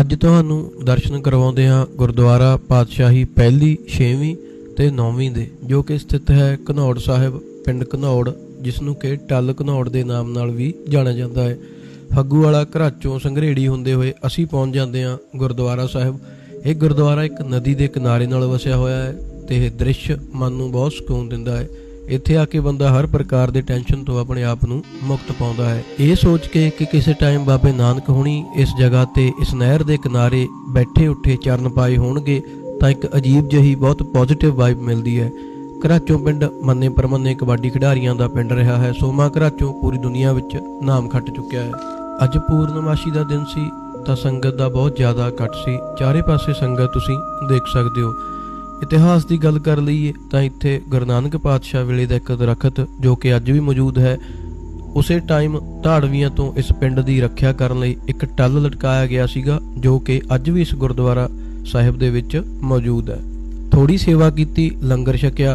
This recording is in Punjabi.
ਅੱਜ ਤੁਹਾਨੂੰ ਦਰਸ਼ਨ ਕਰਵਾਉਂਦੇ ਹਾਂ ਗੁਰਦੁਆਰਾ ਪਾਤਸ਼ਾਹੀ ਪਹਿਲੀ 6ਵੀਂ ਤੇ 9ਵੀਂ ਦੇ, ਜੋ ਕਿ ਸਥਿਤ ਹੈ ਘਨੌੜ ਸਾਹਿਬ, ਪਿੰਡ ਘਨੌੜ ਜਿਸ ਨੂੰ ਕਿ ਟੱਲ ਘਨੌੜ ਦੇ ਨਾਮ ਨਾਲ ਵੀ ਜਾਣਿਆ ਜਾਂਦਾ ਹੈ। ਫੱਗੂ ਵਾਲਾ ਘਰਾਚੋਂ ਸੰਘਰੇੜੀ ਹੁੰਦੇ ਹੋਏ ਅਸੀਂ ਪਹੁੰਚ ਜਾਂਦੇ ਹਾਂ ਗੁਰਦੁਆਰਾ ਸਾਹਿਬ। ਇਹ ਗੁਰਦੁਆਰਾ ਇੱਕ ਨਦੀ ਦੇ ਕਿਨਾਰੇ ਨਾਲ ਵਸਿਆ ਹੋਇਆ ਹੈ ਤੇ ਇਹ ਦ੍ਰਿਸ਼ ਮਨ ਨੂੰ ਬਹੁਤ ਸਕੂਨ ਦਿੰਦਾ ਹੈ। ਇੱਥੇ ਆ ਕੇ ਬੰਦਾ ਹਰ ਪ੍ਰਕਾਰ ਦੇ ਟੈਨਸ਼ਨ ਤੋਂ ਆਪਣੇ ਆਪ ਨੂੰ ਮੁਕਤ ਪਾਉਂਦਾ ਹੈ। ਇਹ ਸੋਚ ਕੇ ਕਿ ਕਿਸੇ ਟਾਈਮ ਬਾਬੇ ਨਾਨਕ ਹੁਣੀ ਇਸ ਜਗ੍ਹਾ ਤੇ, ਇਸ ਨਹਿਰ ਦੇ ਕਿਨਾਰੇ ਬੈਠੇ ਉੱਠੇ ਚਰਨ ਪਾਏ ਹੋਣਗੇ, ਤਾਂ ਇੱਕ ਅਜੀਬ ਜਿਹੀ ਬਹੁਤ ਪੋਜ਼ਿਟਿਵ ਵਾਈਬ ਮਿਲਦੀ ਹੈ। ਘਰਾਚੋਂ ਪਿੰਡ ਮੰਨੇ ਪਰਮੰਨੇ ਕਬੱਡੀ ਖਿਡਾਰੀਆਂ ਦਾ ਪਿੰਡ ਰਿਹਾ ਹੈ। ਸੋਮਾ ਘਰਾਚੋਂ ਪੂਰੀ ਦੁਨੀਆ ਵਿੱਚ ਨਾਮ ਖੱਟ ਚੁੱਕਿਆ ਹੈ। ਅੱਜ ਪੂਰਨਮਾਸ਼ੀ ਦਾ ਦਿਨ ਸੀ, ਤਾਂ ਸੰਗਤ ਦਾ ਬਹੁਤ ਜ਼ਿਆਦਾ ਇਕੱਠ ਸੀ। ਚਾਰੇ ਪਾਸੇ ਸੰਗਤ ਤੁਸੀਂ ਦੇਖ ਸਕਦੇ ਹੋ। ਇਤਿਹਾਸ ਦੀ ਗੱਲ ਕਰ ਲਈਏ ਤਾਂ ਇੱਥੇ ਗੁਰੂ ਨਾਨਕ ਪਾਤਸ਼ਾਹ ਵੇਲੇ ਦਾ ਇੱਕ ਦਰਖਤ ਜੋ ਕਿ ਅੱਜ ਵੀ ਮੌਜੂਦ ਹੈ, ਉਸੇ ਟਾਈਮ ਢਾੜਵੀਆਂ ਤੋਂ ਇਸ ਪਿੰਡ ਦੀ ਰੱਖਿਆ ਕਰਨ ਲਈ ਇੱਕ ਟੱਲ ਲਟਕਾਇਆ ਗਿਆ ਸੀਗਾ, ਜੋ ਕਿ ਅੱਜ ਵੀ ਇਸ ਗੁਰਦੁਆਰਾ ਸਾਹਿਬ ਦੇ ਵਿੱਚ ਮੌਜੂਦ ਹੈ। ਥੋੜੀ ਸੇਵਾ ਕੀਤੀ, ਲੰਗਰ ਛਕਿਆ